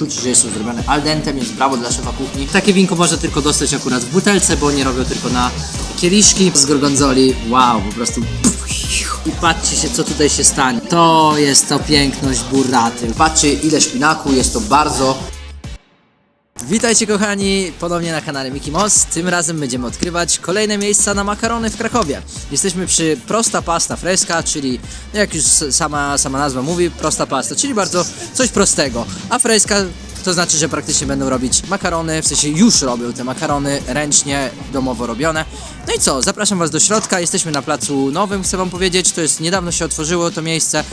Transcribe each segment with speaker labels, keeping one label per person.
Speaker 1: czuć, że jest to zrobione al dente, więc brawo dla szefa kuchni. Takie winko można tylko dostać akurat w butelce, bo nie robią tylko na kieliszki z gorgonzoli. Wow, po prostu i patrzcie się, co tutaj się stanie. To jest to piękność burraty. Patrzcie, ile szpinaku, jest to bardzo Witajcie kochani, ponownie na kanale Miki Moss. Tym razem będziemy odkrywać kolejne miejsca na makarony w Krakowie. Jesteśmy przy Prosta Pasta Fresca, czyli no jak już sama, sama nazwa mówi, prosta pasta, czyli bardzo coś prostego. A Fresca to znaczy, że praktycznie będą robić makarony, w sensie już robią te makarony ręcznie, domowo robione. No i co, zapraszam Was do środka, jesteśmy na placu nowym, chcę Wam powiedzieć, to jest niedawno się otworzyło to miejsce.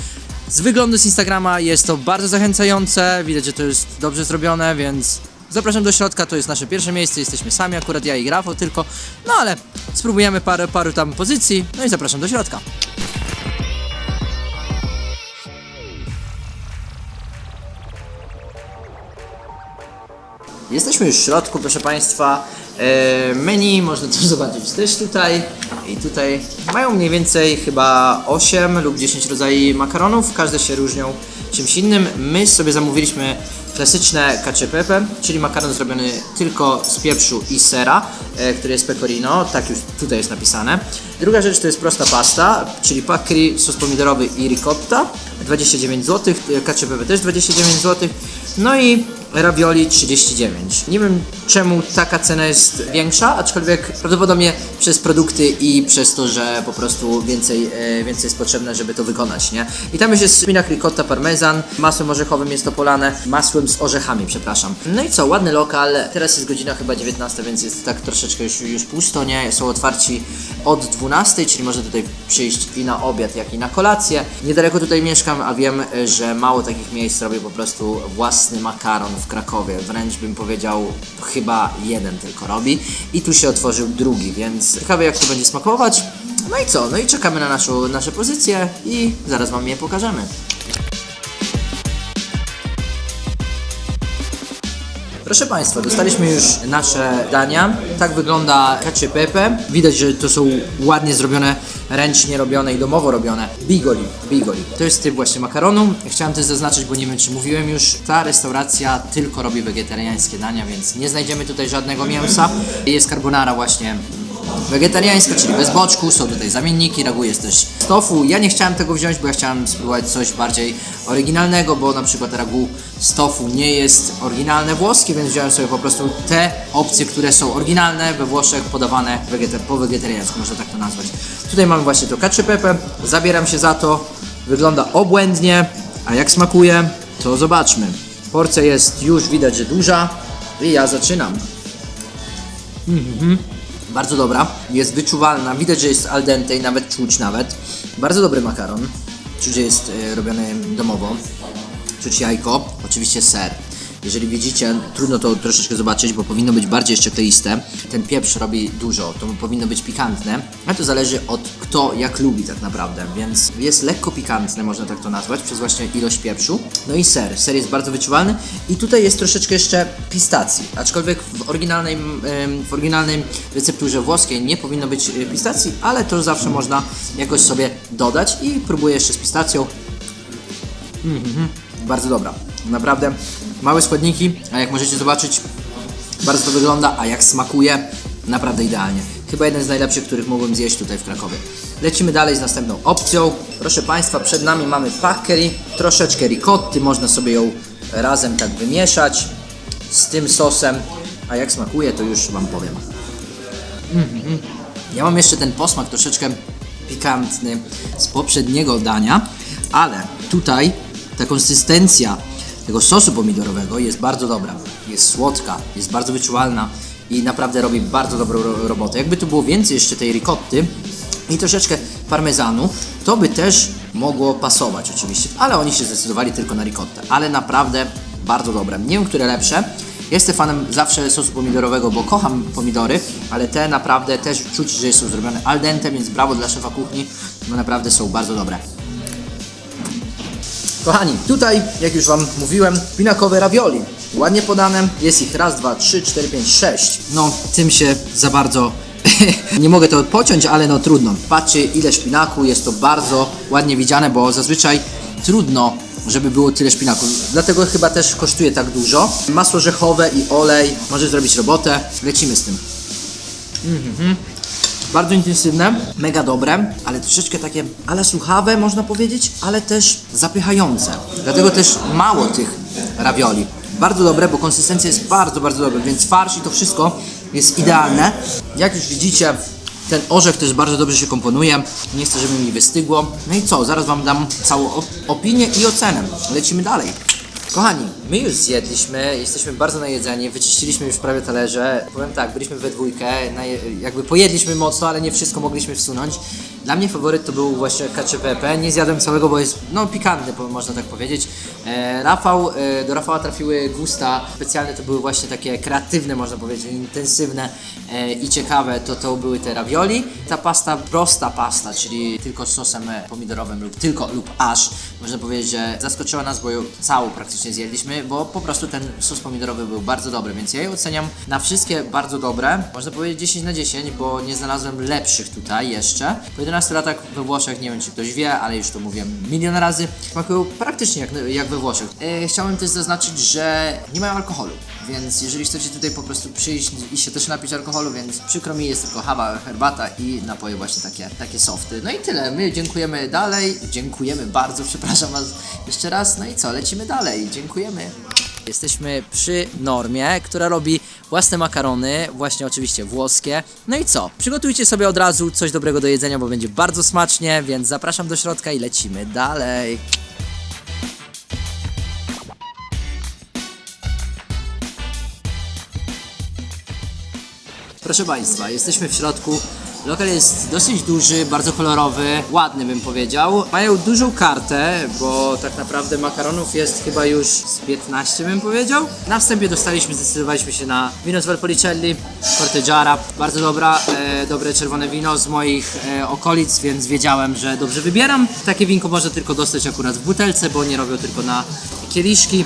Speaker 1: Z wyglądu z Instagrama jest to bardzo zachęcające, widać, że to jest dobrze zrobione, więc zapraszam do środka, to jest nasze pierwsze miejsce, jesteśmy sami, akurat ja i Rafał tylko, no ale spróbujemy parę, paru tam pozycji, no i zapraszam do środka. Jesteśmy już w środku, proszę Państwa. E, Menu można też zobaczyć też tutaj i tutaj. Mają mniej więcej chyba 8 lub 10 rodzajów makaronów, każde się różnią czymś innym. My sobie zamówiliśmy klasyczne cacio pepe, czyli makaron zrobiony tylko z pieprzu i sera, e, który jest pecorino, tak już tutaj jest napisane. Druga rzecz to jest prosta pasta, czyli pakri, sos pomidorowy i ricotta, 29 zł, cacio pepe też 29 zł. No i ravioli 39. Nie wiem czemu taka cena jest większa, aczkolwiek prawdopodobnie przez produkty i przez to, że po prostu więcej, e, więcej jest potrzebne, żeby to wykonać, nie? I tam już jest szpinak ricotta parmezan, masłem orzechowym jest to polane, masłem z orzechami, przepraszam. No i co, ładny lokal, teraz jest godzina chyba 19, więc jest tak troszeczkę już, już pusto, nie? Są otwarci od 12, czyli można tutaj przyjść i na obiad, jak i na kolację. Niedaleko tutaj mieszkam, a wiem, że mało takich miejsc robi po prostu własny makaron w Krakowie. Wręcz bym powiedział, chyba jeden tylko robi. I tu się otworzył drugi, więc ciekawe jak to będzie smakować. No i co? No i czekamy na naszą, nasze pozycje i zaraz Wam je pokażemy. Proszę Państwa, dostaliśmy już nasze dania. Tak wygląda cacio pepe. Widać, że to są ładnie zrobione, ręcznie robione i domowo robione. Bigoli, bigoli. To jest typ właśnie makaronu. Chciałem też zaznaczyć, bo nie wiem czy mówiłem już, ta restauracja tylko robi wegetariańskie dania, więc nie znajdziemy tutaj żadnego mięsa. Jest carbonara właśnie wegetariańska, czyli bez boczku, są tutaj zamienniki, ragu jest też z tofu. Ja nie chciałem tego wziąć, bo ja chciałem spróbować coś bardziej oryginalnego, bo na przykład ragu z tofu nie jest oryginalne włoskie, więc wziąłem sobie po prostu te opcje, które są oryginalne we Włoszech, podawane wegeta- po wegetariańsku, można tak to nazwać. Tutaj mamy właśnie to cacio pepe, zabieram się za to, wygląda obłędnie, a jak smakuje, to zobaczmy. Porcja jest już widać, że duża i ja zaczynam. Bardzo dobra, jest wyczuwalna, widać, że jest al dente i nawet czuć nawet. Bardzo dobry makaron, czuć, że jest e, robiony domowo. Czuć jajko, oczywiście ser. Jeżeli widzicie, trudno to troszeczkę zobaczyć, bo powinno być bardziej jeszcze. Ten pieprz robi dużo, to powinno być pikantne, ale to zależy od kto jak lubi tak naprawdę, więc jest lekko pikantne, można tak to nazwać, przez właśnie ilość pieprzu. No i ser, ser jest bardzo wyczuwalny i tutaj jest troszeczkę jeszcze pistacji, aczkolwiek w oryginalnej, w oryginalnej recepturze włoskiej nie powinno być e, pistacji, ale to zawsze można jakoś sobie dodać i próbuję jeszcze z pistacją. Bardzo dobra. Naprawdę małe składniki, a jak możecie zobaczyć, bardzo to wygląda, a jak smakuje, naprawdę idealnie. Chyba jeden z najlepszych, których mogłem zjeść tutaj w Krakowie. Lecimy dalej z następną opcją. Proszę Państwa, przed nami mamy packery, troszeczkę ricotty, można sobie ją razem tak wymieszać z tym sosem, a jak smakuje, to już Wam powiem. Ja mam jeszcze ten posmak troszeczkę pikantny z poprzedniego dania, ale tutaj ta konsystencja tego sosu pomidorowego jest bardzo dobra. Jest słodka, jest bardzo wyczuwalna i naprawdę robi bardzo dobrą ro- robotę. Jakby tu było więcej jeszcze tej ricotty i troszeczkę parmezanu, to by też mogło pasować oczywiście, ale oni się zdecydowali tylko na ricottę. Ale naprawdę bardzo dobre. Nie wiem, które lepsze. Jestem fanem zawsze sosu pomidorowego, bo kocham pomidory, ale te naprawdę też czuć, że są zrobione al dente, więc brawo dla szefa kuchni, bo naprawdę są bardzo dobre. Kochani, tutaj, jak już Wam mówiłem, pinakowe ravioli. Ładnie podane, jest ich raz, dwa, trzy, cztery, pięć, sześć. No, tym się za bardzo nie mogę to pociąć, ale no trudno. Patrzcie ile szpinaku, jest to bardzo ładnie widziane, bo zazwyczaj trudno żeby było tyle szpinaku. Dlatego chyba też kosztuje tak dużo. Masło orzechowe i olej może zrobić robotę. Lecimy z tym. Bardzo intensywne, mega dobre, ale troszeczkę takie ale słuchawe można powiedzieć, ale też zapychające. Dlatego też mało tych ravioli. Bardzo dobre, bo konsystencja jest bardzo, bardzo dobra, więc farsz i to wszystko jest idealne. Jak już widzicie, ten orzech też bardzo dobrze się komponuje. Nie chcę, żeby mi wystygło. No i co, zaraz Wam dam całą op- opinię i ocenę. Lecimy dalej. Kochani, my już zjedliśmy, jesteśmy bardzo najedzeni, wyczyściliśmy już prawie talerze. Powiem tak, byliśmy we dwójkę, jakby pojedliśmy mocno, ale nie wszystko mogliśmy wsunąć. Dla mnie faworyt to był właśnie pepe. Nie zjadłem całego, bo jest no pikantny, po- można tak powiedzieć. E, Rafał, e, do Rafała trafiły gusta specjalne, to były właśnie takie kreatywne, można powiedzieć, intensywne e, i ciekawe, to to były te ravioli. Ta pasta, prosta pasta, czyli tylko z sosem e, pomidorowym lub tylko lub aż, można powiedzieć, że zaskoczyła nas, bo ją całą praktycznie zjedliśmy, bo po prostu ten sos pomidorowy był bardzo dobry, więc ja je oceniam na wszystkie bardzo dobre. Można powiedzieć 10 na 10, bo nie znalazłem lepszych tutaj jeszcze. Po 11 latach we Włoszech, nie wiem czy ktoś wie, ale już to mówiłem milion razy, smakują praktycznie jak, jak we Włoszech. E, też zaznaczyć, że nie mają alkoholu. Więc jeżeli chcecie tutaj po prostu przyjść i się też napić alkoholu, więc przykro mi jest tylko hawa, herbata i napoje właśnie takie, takie softy. No i tyle. My dziękujemy dalej. Dziękujemy bardzo, przepraszam Was jeszcze raz. No i co, lecimy dalej. Dziękujemy. Jesteśmy przy Normie, która robi własne makarony, właśnie oczywiście włoskie. No i co? Przygotujcie sobie od razu coś dobrego do jedzenia, bo będzie bardzo smacznie, więc zapraszam do środka i lecimy dalej. Proszę Państwa, jesteśmy w środku. Lokal jest dosyć duży, bardzo kolorowy, ładny bym powiedział. Mają dużą kartę, bo tak naprawdę makaronów jest chyba już z 15 bym powiedział. Na wstępie dostaliśmy, zdecydowaliśmy się na wino z Valpolicelli, Corteggiara. Bardzo dobra, e, dobre czerwone wino z moich e, okolic, więc wiedziałem, że dobrze wybieram. Takie winko można tylko dostać akurat w butelce, bo nie robią tylko na kieliszki.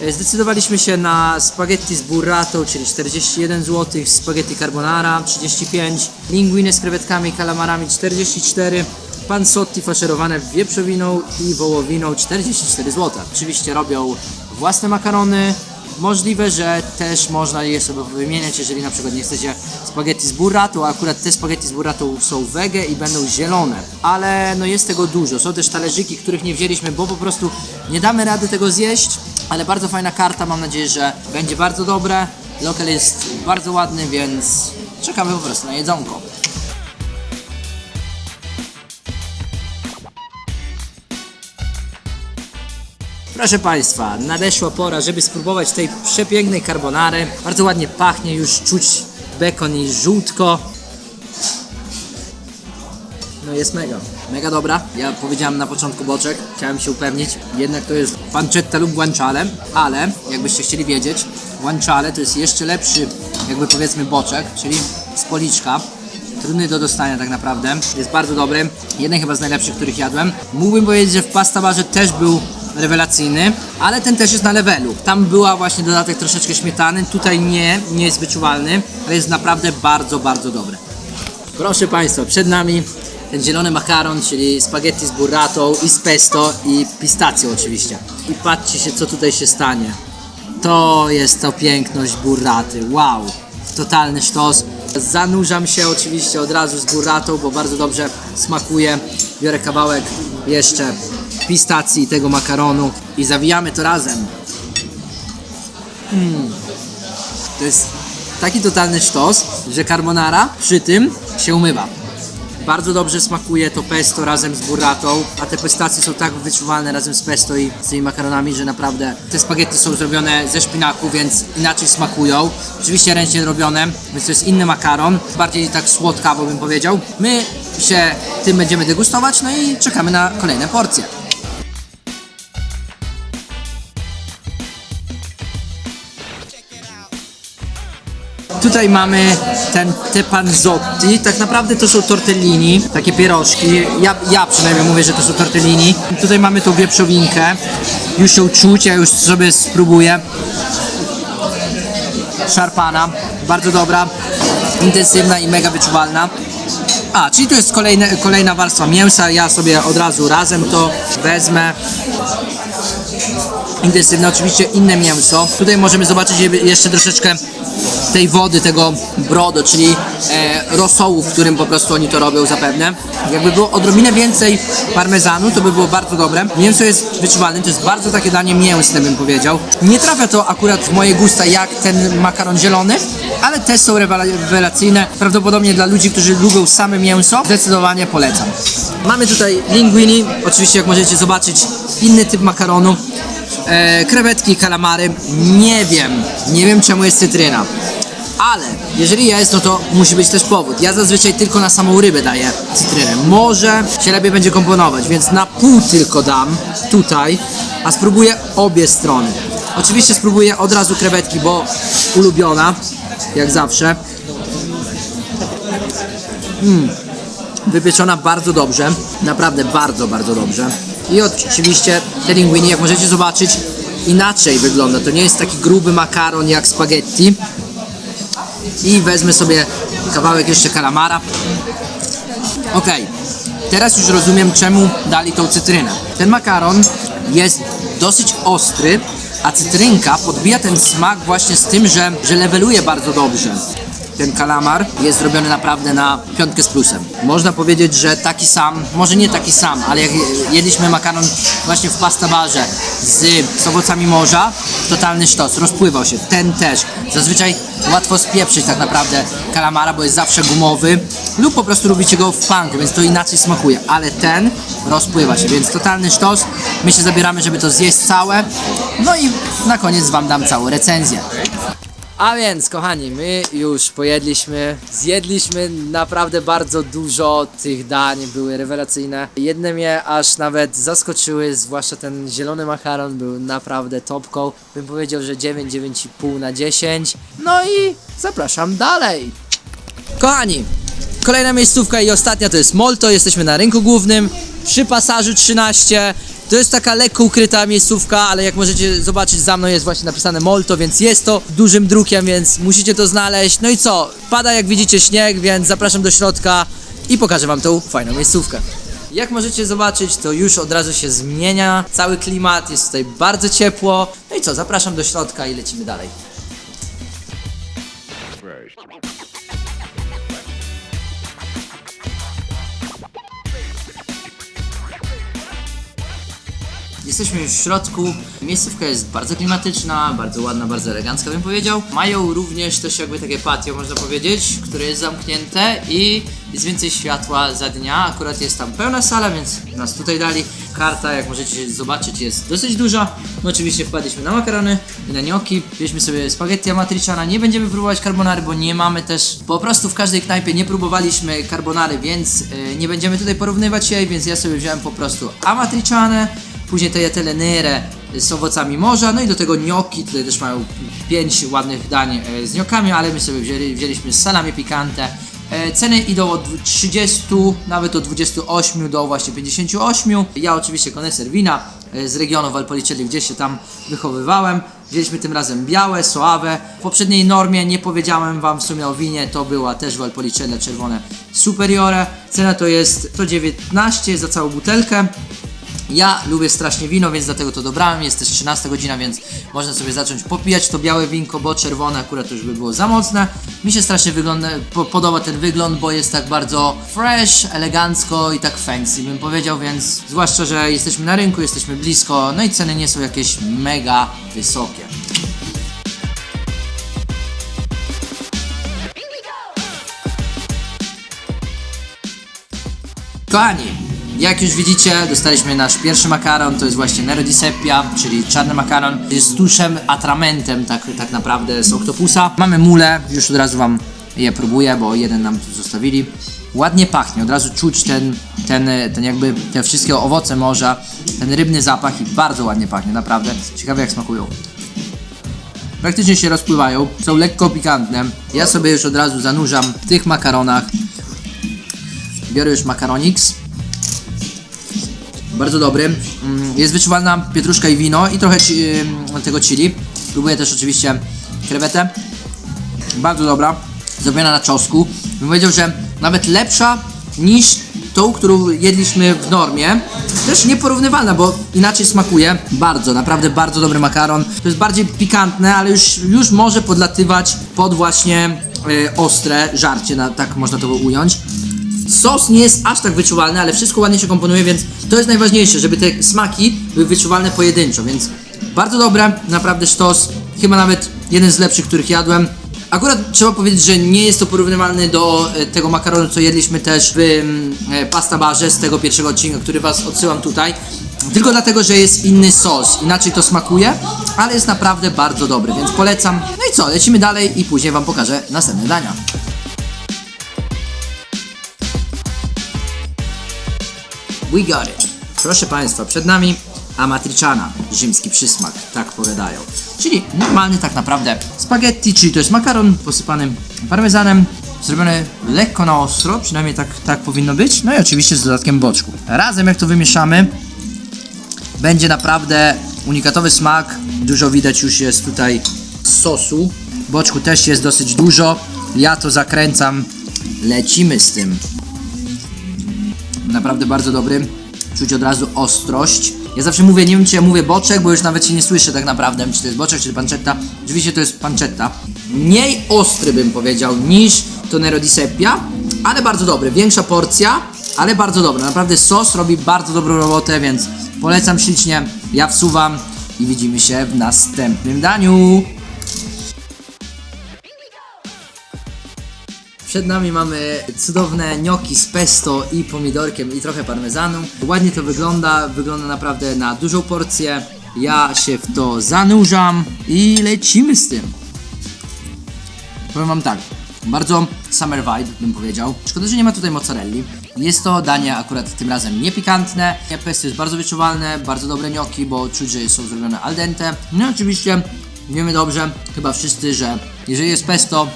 Speaker 1: E, Zdecydowaliśmy się na spaghetti z burratą, czyli 41 zł, spaghetti carbonara 35, linguine z krewetkami i kalamarami 44, panzotti faszerowane wieprzowiną i wołowiną 44 zł. Oczywiście robią własne makarony, Możliwe, że też można je sobie wymieniać, jeżeli na przykład nie chcecie spaghetti z burratą, a akurat te spaghetti z burratą są wege i będą zielone. Ale no jest tego dużo. Są też talerzyki, których nie wzięliśmy, bo po prostu nie damy rady tego zjeść. Ale bardzo fajna karta, mam nadzieję, że będzie bardzo dobre. Lokal jest bardzo ładny, więc czekamy po prostu na jedzonko. Proszę Państwa, nadeszła pora, żeby spróbować tej przepięknej carbonary. Bardzo ładnie pachnie, już czuć bekon i żółtko. No jest mega, mega dobra. Ja powiedziałem na początku boczek, chciałem się upewnić. Jednak to jest pancetta lub guanciale, ale jakbyście chcieli wiedzieć, guanciale to jest jeszcze lepszy, jakby powiedzmy boczek, czyli z policzka. Trudny do dostania tak naprawdę. Jest bardzo dobry. Jeden chyba z najlepszych, których jadłem. Mógłbym powiedzieć, że w pasta barze też był rewelacyjny, ale ten też jest na levelu. Tam była właśnie dodatek troszeczkę śmietany, tutaj nie, nie jest wyczuwalny, ale jest naprawdę bardzo, bardzo dobry. Proszę Państwa, przed nami ten zielony makaron, czyli spaghetti z burratą i z pesto i pistacją oczywiście. I patrzcie się, co tutaj się stanie. To jest to piękność burraty. Wow! Totalny sztos. Zanurzam się oczywiście od razu z burratą, bo bardzo dobrze smakuje. Biorę kawałek jeszcze pistacji tego makaronu i zawijamy to razem. To jest taki totalny sztos, że carbonara przy tym się umywa. Bardzo dobrze smakuje to pesto razem z burratą, a te pistacje są tak wyczuwalne razem z pesto i z tymi makaronami, że naprawdę te spaghetti są zrobione ze szpinaku, więc inaczej smakują. Oczywiście ręcznie robione, więc to jest inny makaron, bardziej tak słodkawo bym powiedział. My się tym będziemy degustować, no i czekamy na kolejne porcje. Tutaj mamy ten te panzotti. Tak naprawdę to są tortellini, takie pierożki. Ja, ja przynajmniej mówię, że to są tortellini. Tutaj mamy tą wieprzowinkę. Już ją czuć, ja już sobie spróbuję. Szarpana, bardzo dobra, intensywna i mega wyczuwalna. A, czyli to jest kolejne, kolejna warstwa mięsa. Ja sobie od razu razem to wezmę. Intensywne, oczywiście inne mięso. Tutaj możemy zobaczyć je- jeszcze troszeczkę tej wody, tego brodo, czyli e, rosołu, w którym po prostu oni to robią zapewne. Jakby było odrobinę więcej parmezanu, to by było bardzo dobre. Mięso jest wyczuwalne, to jest bardzo takie danie mięsne, bym powiedział. Nie trafia to akurat w moje gusta jak ten makaron zielony, ale też są rewela- rewelacyjne. Prawdopodobnie dla ludzi, którzy lubią same mięso, zdecydowanie polecam. Mamy tutaj linguini, oczywiście jak możecie zobaczyć, inny typ makaronu. E, krewetki, kalamary. Nie wiem, nie wiem czemu jest cytryna. Ale jeżeli jest, no to musi być też powód. Ja zazwyczaj tylko na samą rybę daję cytrynę. Może się lepiej będzie komponować, więc na pół tylko dam tutaj, a spróbuję obie strony. Oczywiście spróbuję od razu krewetki, bo ulubiona, jak zawsze. wypieczona bardzo dobrze, naprawdę bardzo, bardzo dobrze. I oczywiście te linguini, jak możecie zobaczyć, inaczej wygląda. To nie jest taki gruby makaron jak spaghetti. I wezmę sobie kawałek jeszcze kalamara. Ok, teraz już rozumiem czemu dali tą cytrynę. Ten makaron jest dosyć ostry, a cytrynka podbija ten smak właśnie z tym, że, że leveluje bardzo dobrze. Ten kalamar jest zrobiony naprawdę na piątkę z plusem. Można powiedzieć, że taki sam, może nie taki sam, ale jak jedliśmy makaron właśnie w pasta barze z, z owocami morza, totalny sztos, rozpływał się. Ten też. Zazwyczaj łatwo spieprzyć tak naprawdę kalamara, bo jest zawsze gumowy lub po prostu lubicie go w panku, więc to inaczej smakuje, ale ten rozpływa się, więc totalny sztos. My się zabieramy, żeby to zjeść całe. No i na koniec wam dam całą recenzję. A więc, kochani, my już pojedliśmy, zjedliśmy naprawdę bardzo dużo tych dań, były rewelacyjne. Jedne mnie aż nawet zaskoczyły, zwłaszcza ten zielony makaron był naprawdę topką. Bym powiedział, że 9, 9,5 na 10. No i zapraszam dalej. Kochani, kolejna miejscówka i ostatnia to jest Molto. Jesteśmy na rynku głównym przy pasażu 13. To jest taka lekko ukryta miejscówka, ale jak możecie zobaczyć za mną jest właśnie napisane Molto, więc jest to dużym drukiem, więc musicie to znaleźć. No i co? Pada jak widzicie śnieg, więc zapraszam do środka i pokażę wam tą fajną miejscówkę. Jak możecie zobaczyć, to już od razu się zmienia cały klimat, jest tutaj bardzo ciepło. No i co? Zapraszam do środka i lecimy dalej. Jesteśmy już w środku. Miejscówka jest bardzo klimatyczna, bardzo ładna, bardzo elegancka bym powiedział. Mają również też jakby takie patio, można powiedzieć, które jest zamknięte i jest więcej światła za dnia. Akurat jest tam pełna sala, więc nas tutaj dali. Karta, jak możecie zobaczyć, jest dosyć duża. No oczywiście wpadliśmy na makarony i na gnocchi. Wzięliśmy sobie spaghetti amatriciana. Nie będziemy próbować carbonary, bo nie mamy też... Po prostu w każdej knajpie nie próbowaliśmy carbonary, więc yy, nie będziemy tutaj porównywać jej, więc ja sobie wziąłem po prostu amatricianę. Później te telenere z owocami morza, no i do tego gnocchi, tutaj też mają 5 ładnych dań e, z gnockami, ale my sobie wzięli, wzięliśmy salami picante. E, Ceny idą od 30, nawet od 28 do właśnie 58. Ja oczywiście koneser wina e, z regionu Valpolicella, gdzie się tam wychowywałem. Wzięliśmy tym razem białe, soawe. W poprzedniej normie nie powiedziałem wam w sumie o winie, to była też Valpolicella czerwone Superiore. Cena to jest 119 za całą butelkę. Ja lubię strasznie wino, więc dlatego to dobrałem. Jest też 13 godzina, więc można sobie zacząć popijać to białe winko, bo czerwone akurat już by było za mocne. Mi się strasznie wygląda, po, podoba ten wygląd, bo jest tak bardzo fresh, elegancko i tak fancy bym powiedział, więc zwłaszcza, że jesteśmy na rynku, jesteśmy blisko, no i ceny nie są jakieś mega wysokie. Kochani, jak już widzicie, dostaliśmy nasz pierwszy makaron, to jest właśnie Nero di Seppia, czyli czarny makaron. Jest tuszem, atramentem tak, tak naprawdę z oktopusa. Mamy mule, już od razu wam je próbuję, bo jeden nam tu zostawili. Ładnie pachnie, od razu czuć ten, ten, ten jakby te wszystkie owoce morza, ten rybny zapach i bardzo ładnie pachnie, naprawdę. Ciekawe jak smakują. Praktycznie się rozpływają, są lekko pikantne. Ja sobie już od razu zanurzam w tych makaronach. Biorę już makaronix. Bardzo dobry. Mm, Jest wyczuwalna pietruszka i wino i trochę ci, tego chili. Próbuję też oczywiście krewetę. Bardzo dobra. Zrobiona na czosku. Bym powiedział, że nawet lepsza niż tą, którą jedliśmy w normie. Też nieporównywalna, bo inaczej smakuje. Bardzo, naprawdę bardzo dobry makaron. To jest bardziej pikantne, ale już, już może podlatywać pod właśnie e, ostre żarcie, na, tak można to ująć. Sos nie jest aż tak wyczuwalny, ale wszystko ładnie się komponuje, więc to jest najważniejsze, żeby te smaki były wyczuwalne pojedynczo, więc bardzo dobre, naprawdę sztos, chyba nawet jeden z lepszych, których jadłem. Akurat trzeba powiedzieć, że nie jest to porównywalny do e, tego makaronu, co jedliśmy też w mm, e, pasta barze z tego pierwszego odcinka, który was odsyłam tutaj. Tylko dlatego, że jest inny sos, inaczej to smakuje, ale jest naprawdę bardzo dobry, więc polecam. No i co, lecimy dalej i później wam pokażę następne dania. We got it. Proszę Państwa, przed nami amatriciana, rzymski przysmak, tak powiadają. Czyli normalny tak naprawdę spaghetti, czyli to jest makaron posypany parmezanem, zrobiony lekko na ostro, przynajmniej tak, tak powinno być, no i oczywiście z dodatkiem boczku. Razem jak to wymieszamy, będzie naprawdę unikatowy smak, dużo widać już jest tutaj sosu, boczku też jest dosyć dużo, ja to zakręcam, lecimy z tym naprawdę bardzo dobry. Czuć od razu ostrość. Ja zawsze mówię, nie wiem czy ja mówię boczek, bo już nawet się nie słyszę tak naprawdę, czy to jest boczek, czy pancetta. Oczywiście to jest pancetta. Mniej ostry bym powiedział niż Tonero di Seppia, ale bardzo dobry. Większa porcja, ale bardzo dobry. Naprawdę sos robi bardzo dobrą robotę, więc polecam ślicznie. Ja wsuwam i widzimy się w następnym daniu. Przed nami mamy cudowne gnocchi z pesto i pomidorkiem i trochę parmezanu. Ładnie to wygląda, wygląda naprawdę na dużą porcję. Ja się w to zanurzam i lecimy z tym. Powiem wam tak, bardzo summer vibe bym powiedział. Szkoda, że nie ma tutaj mozzarelli. Jest to danie akurat tym razem niepikantne. Pesto jest bardzo wyczuwalne, bardzo dobre gnocchi, bo czuć, że są zrobione al dente. No i oczywiście wiemy dobrze, chyba wszyscy, że jeżeli jest pesto,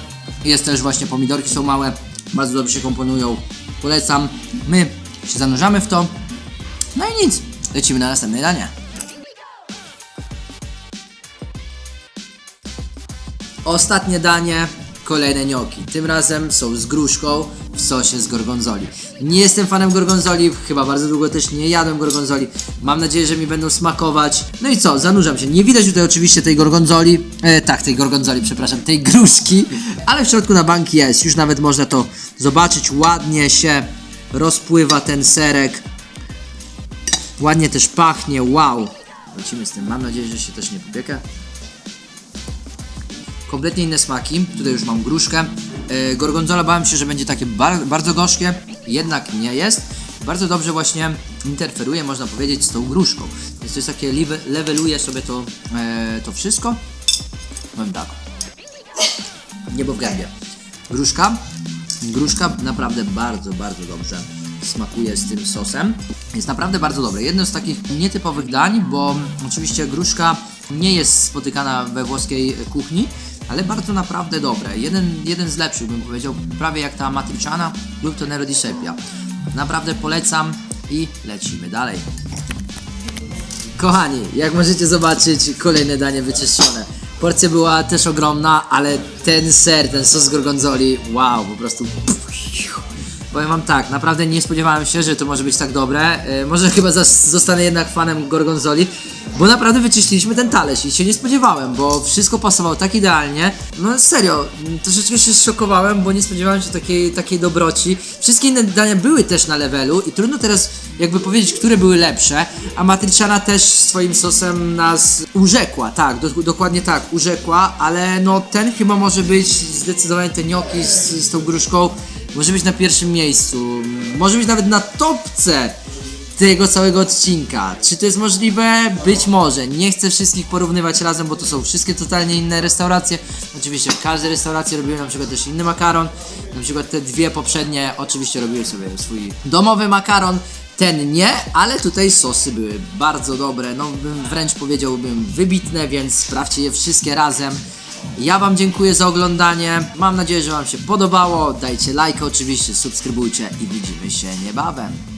Speaker 1: jest też właśnie pomidorki są małe, bardzo dobrze się komponują. Polecam. My się zanurzamy w to. No i nic, lecimy na następne danie. Ostatnie danie, kolejne gnocchi. Tym razem są z gruszką w sosie z gorgonzoli. Nie jestem fanem gorgonzoli, chyba bardzo długo też nie jadłem gorgonzoli. Mam nadzieję, że mi będą smakować. No i co, zanurzam się. Nie widać tutaj oczywiście tej gorgonzoli, e, tak, tej gorgonzoli, przepraszam, tej gruszki, ale w środku na bank jest. Już nawet można to zobaczyć. Ładnie się rozpływa ten serek. Ładnie też pachnie, wow. Lecimy z tym. Mam nadzieję, że się też nie popieka kompletnie inne smaki. Tutaj już mam gruszkę. Yy, gorgonzola bałem się, że będzie takie bar bardzo gorzkie, jednak nie jest. Bardzo dobrze właśnie interferuje, można powiedzieć, z tą gruszką. Więc to jest takie, lewe- leveluje sobie to, e, to wszystko. Powiem tak. Niebo w gębie. Gruszka. Gruszka naprawdę bardzo, bardzo dobrze smakuje z tym sosem. Jest naprawdę bardzo dobre. Jedno z takich nietypowych dań, bo oczywiście gruszka nie jest spotykana we włoskiej kuchni, ale bardzo naprawdę dobre. Jeden, jeden z lepszych bym powiedział, prawie jak ta matriciana lub to Nero di Seppia. Naprawdę polecam i lecimy dalej. Kochani, jak możecie zobaczyć, kolejne danie wyczyszczone. Porcja była też ogromna, ale ten ser, ten sos gorgonzoli, wow, po prostu... Powiem wam tak, naprawdę nie spodziewałem się, że to może być tak dobre. E, może chyba zostanę jednak fanem gorgonzoli, bo naprawdę wyczyściliśmy ten talerz i się nie spodziewałem, bo wszystko pasowało tak idealnie. No serio, troszeczkę się szokowałem, bo nie spodziewałem się takiej, takiej dobroci. Wszystkie inne dania były też na levelu i trudno teraz jakby powiedzieć, które były lepsze, a Matriciana też swoim sosem nas urzekła, tak, do, dokładnie tak, urzekła, ale no ten chyba może być zdecydowanie te gnocchi z, z tą gruszką może być na pierwszym miejscu, może być nawet na topce tego całego odcinka. Czy to jest możliwe? Być może. Nie chcę wszystkich porównywać razem, bo to są wszystkie totalnie inne restauracje. Oczywiście w każdej restauracji robiły na przykład też inny makaron. Na przykład te dwie poprzednie oczywiście robiły sobie swój domowy makaron. Ten nie, ale tutaj sosy były bardzo dobre, no bym wręcz powiedziałbym wybitne, więc sprawdźcie je wszystkie razem. Ja Wam dziękuję za oglądanie. Mam nadzieję, że Wam się podobało. Dajcie lajka oczywiście, subskrybujcie i widzimy się niebawem.